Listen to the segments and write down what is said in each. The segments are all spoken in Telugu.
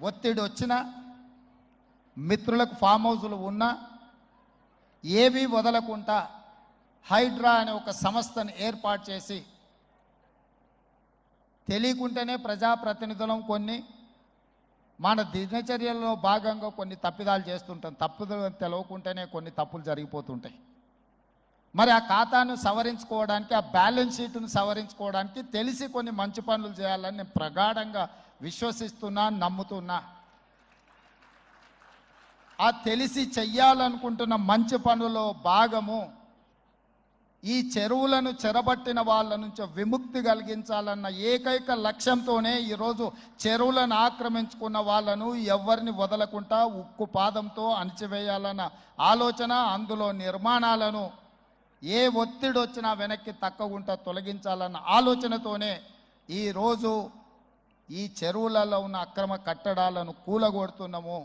ఒత్తిడి వచ్చినా మిత్రులకు ఫామ్ హౌజులు ఉన్నా ఏవి వదలకుండా హైడ్రా అనే ఒక సంస్థను ఏర్పాటు చేసి తెలియకుంటేనే ప్రజాప్రతినిధులం కొన్ని మన దినచర్యల్లో భాగంగా కొన్ని తప్పిదాలు చేస్తుంటాం. తప్పుదలు తెలవకుంటేనే కొన్ని తప్పులు జరిగిపోతుంటాయి. మరి ఆ ఖాతాను సవరించుకోవడానికి ఆ బ్యాలెన్స్ షీట్ను సవరించుకోవడానికి తెలిసి కొన్ని మంచి పనులు చేయాలని నేను ప్రగాఢంగా విశ్వసిస్తున్నా నమ్ముతున్నా. ఆ తెలిసి చెయ్యాలనుకుంటున్న మంచి పనులో భాగము ఈ చెరువులను చెరబట్టిన వాళ్ళ నుంచి విముక్తి కలిగించాలన్న ఏకైక లక్ష్యంతోనే ఈరోజు చెరువులను ఆక్రమించుకున్న వాళ్ళను ఎవరిని వదలకుండా ఉక్కు పాదంతో అణిచివేయాలన్న ఆలోచన అందులో నిర్మాణాలను ఏ ఒత్తిడి వచ్చినా వెనక్కి తక్కకుండా తొలగించాలన్న ఆలోచనతోనే ఈరోజు ఈ చెరువులలో ఉన్న అక్రమ కట్టడాలను కూలగొడుతున్నాము.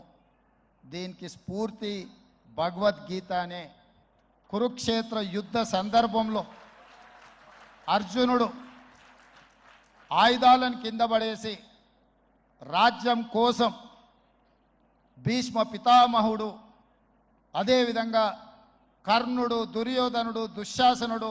దీనికి స్ఫూర్తి భగవద్గీత అనే కురుక్షేత్ర యుద్ధ సందర్భంలో అర్జునుడు ఆయుధాలను కింద పడేసి రాజ్యం కోసం భీష్మ పితామహుడు అదేవిధంగా కర్ణుడు దుర్యోధనుడు దుశ్శాసనుడు